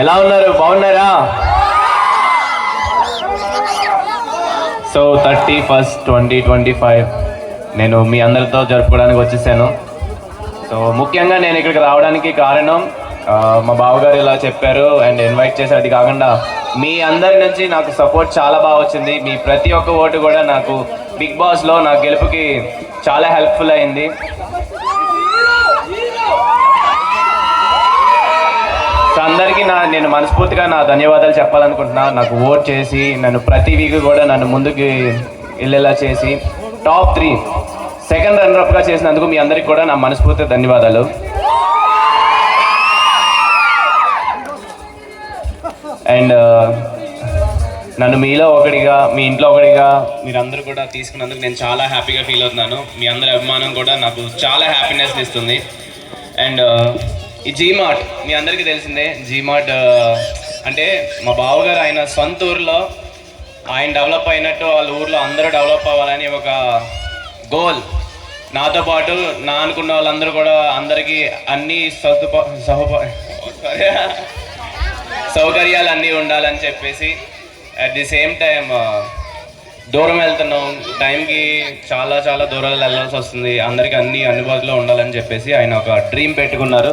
ఎలా ఉన్నారు? బాగున్నారా? So thirty first twenty twenty five నేను మీ అందరితో జరుపుకోవడానికి వచ్చేసాను. సో ముఖ్యంగా నేను ఇక్కడికి రావడానికి కారణం మా బావగారు ఇలా చెప్పారు అండ్ ఇన్వైట్ చేశారు. అది కాకుండా మీ అందరి నుంచి నాకు సపోర్ట్ చాలా బాగా వచ్చింది. మీ ప్రతి ఒక్క ఓటు కూడా నాకు బిగ్ బాస్లో నా గెలుపుకి చాలా హెల్ప్ఫుల్ అయింది సో అందరికీ నా నేను మనస్ఫూర్తిగా నా ధన్యవాదాలు చెప్పాలనుకుంటున్నా. నాకు ఓట్ చేసి నన్ను ప్రతి వీక్ కూడా నన్ను ముందుకు వెళ్ళేలా చేసి టాప్ త్రీ సెకండ్ రన్నర్అప్గా చేసినందుకు మీ అందరికీ కూడా నా మనస్ఫూర్తి ధన్యవాదాలు. అండ్ నన్ను మీలో ఒకటిగా మీ ఇంట్లో ఒకటిగా మీరందరూ కూడా తీసుకున్నందుకు నేను చాలా హ్యాపీగా ఫీల్ అవుతున్నాను. మీ అందరి అభిమానం కూడా నాకు చాలా హ్యాపీనెస్ ఇస్తుంది. అండ్ ఈ జీమార్ట్ మీ అందరికీ తెలిసిందే జీమార్ట్ అంటే మా బావగారు ఆయన సొంత ఊర్లో ఆయన డెవలప్ అయినట్టు వాళ్ళ ఊర్లో అందరూ డెవలప్ అవ్వాలని ఒక గోల్ నాతో పాటు నా అనుకున్న వాళ్ళందరూ కూడా అందరికీ అన్ని సదుపా సహప సౌకర్యాలు అన్నీ ఉండాలని చెప్పేసి అట్ ది సేమ్ టైం దూరం వెళ్తున్నాం. టైంకి చాలా చాలా దూరాలు వెళ్ళాల్సి వస్తుంది. అందరికీ అన్ని అందుబాటులో ఉండాలని చెప్పేసి ఆయన ఒక డ్రీమ్ పెట్టుకున్నారు.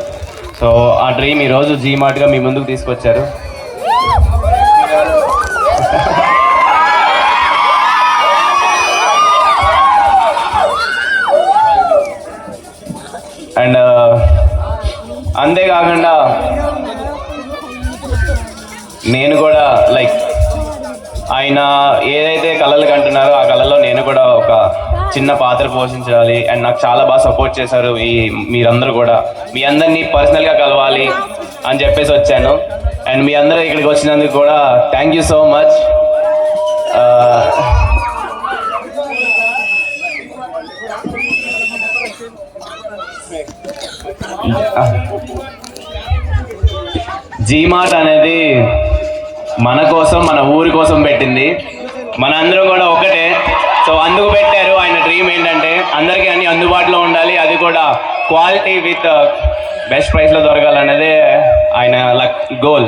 సో ఆ డ్రీమ్ ఈరోజు జీమార్ట్గా మీ ముందుకు తీసుకొచ్చారు. అండ్ అంతేకాకుండా నేను కూడా లైక్ ఆయన ఏదైతే కళలు చిన్న పాత్ర పోషించాలి. అండ్ నాకు చాలా బాగా సపోర్ట్ చేశారు ఈ మీరందరూ కూడా. మీ అందరినీ పర్సనల్గా కలవాలి అని చెప్పేసి వచ్చాను. అండ్ మీ అందరూ ఇక్కడికి వచ్చినందుకు కూడా thank you so much GMart అనేది మన కోసం మన ఊరి కోసం పెట్టింది. మన అందరం కూడా ఒకటే. సో అందుకు పెట్టారు. ఆయన డ్రీమ్ ఏంటంటే అందరికీ అన్ని అందుబాటులో ఉండాలి. అది కూడా క్వాలిటీ విత్ బెస్ట్ ప్రైస్లో దొరకాలనేదే ఆయన లక్ గోల్.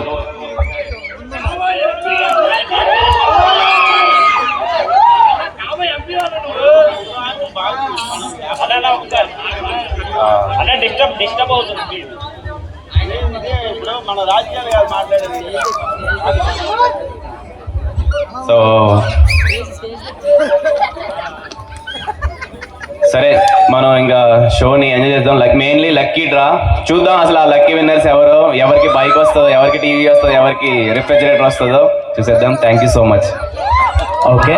అలా డిస్టర్బ్ డిస్టర్బ్ అవుతుంది మన రాజకీయాలు కాదు మాట్లాడేది సో సరే మనం ఇంకా షోని ఎంజాయ్ చేద్దాం. Luck mainly lucky draw. చూద్దాం అసలు ఆ లక్కీ విన్నర్స్ ఎవరు ఎవరికి బైక్ వస్తుందో ఎవరికి టీవీ వస్తుందో ఎవరికి రిఫ్రిజిరేటర్ వస్తుందో. చూసేద్దాం. Thank you so much okay